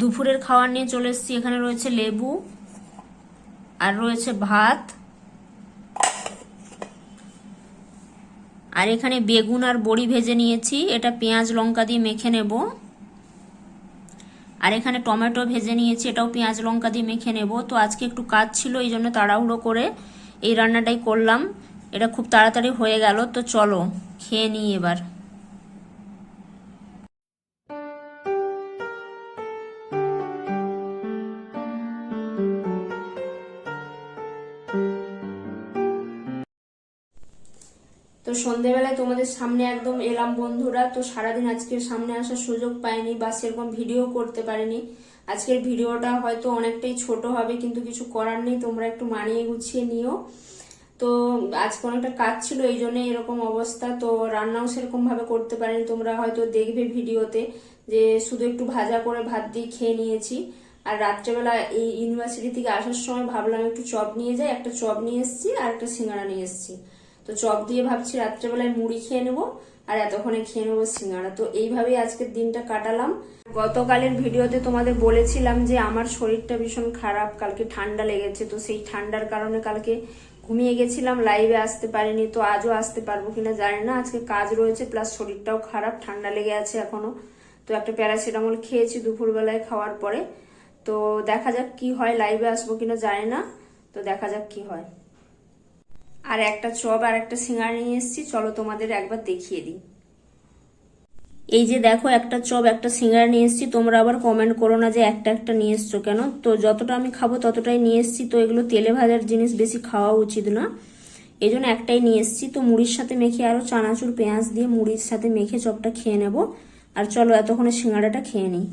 দুপুরের খাবার নিয়ে চলে এসেছি। এখানে রয়েছে লেবু, আর রয়েছে ভাত, আর এখানে বেগুন আর বড়ি ভেজে নিয়েছি। এটা পেঁয়াজ লঙ্কা দিয়ে মেখে নেব। আর এখানে টমেটো ভেজে নিয়েছি, এটাও পেঁয়াজ লঙ্কা দিয়ে মেখে নেব। তো আজকে একটু কাজ ছিল, এই জন্য তাড়াহুড়ো করে এই রান্নাটাই করলাম। এটা খুব তাড়াতাড়ি হয়ে গেল, তো চলো, খেয়ে নিই এবার। তো সন্ধেবেলায় তোমাদের সামনে একদম এলাম বন্ধুরা। তো সারাদিন আজকে সামনে আসার সুযোগ পাইনি বা সেরকম ভিডিও করতে পারিনি। আজকের ভিডিওটা হয়তো অনেকটাই ছোট হবে, কিন্তু কিছু করার নেই। তোমরা একটু মানিয়ে গুছিয়ে নিও। তো আজকে অনেকটা কাজ ছিল, এই জন্য এরকম অবস্থা। তো রান্নাও সেরকম ভাবে করতে পারিনি। তোমরা হয়তো দেখবে ভিডিওতে যে শুধু একটু ভাজা করে ভাত দিয়ে খেয়ে নিয়েছি। আর রাত্রেবেলা এই ইউনিভার্সিটি থেকে আসার সময় ভাবলাম একটু চপ নিয়ে যাই, একটা চপ নিয়ে এসেছি আর একটা সিঙ্গাড়া নিয়ে এসেছি। তো চপ দিয়ে ভাবছি রাত্রেবেলায় মুড়ি খেয়ে নেব আর এতক্ষণে খেয়ে নেব সিঙ্গাড়া তো এইভাবেই আজকের দিনটা কাটালাম। গতকালের ভিডিওতে তোমাদের বলেছিলাম যে আমার শরীরটা ভীষণ খারাপ, কালকে ঠান্ডা লেগেছে, তো সেই ঠান্ডার কারণে কালকে ঘুমিয়ে গেছিলাম লাইভে আসতে পারিনি, তো আজও আসতে পারব কিনা জানি না। আজকে কাজ রয়েছে প্লাস শরীরটাও খারাপ, ঠান্ডা লেগে আছে এখনও। তো একটা প্যারাসিটামল খেয়েছি দুপুরবেলায় খাওয়ার পরে। তো দেখা যাক কি হয় লাইভে আসব কিনা জানি না, তো দেখা যাক কি হয়। আর একটা চপ আর একটা সিঙ্গারা নিয়ে এসেছি, চলো তোমাদের একবার দেখিয়ে দিই। এই যে দেখো, একটা চপ, একটা সিঙ্গারা নিয়ে এসেছি, তোমরা আবার কমেন্ট করো না যে একটা একটা নিয়ে এসছো কেন। তো যতটা আমি খাব ততটাই নিয়ে এসেছি, তো এগুলো তেলে ভাজার জিনিস বেশি খাওয়া উচিত না। এই জন্য একটাই নিয়ে এসেছি, তো মুড়ির সাথে মেখে আরও চানাচুর পেঁয়াজ দিয়ে মুড়ির সাথে মেখে চপটা খেয়ে নেব। আর চলো এতক্ষণে সিঙ্গারাটা খেয়ে নিই।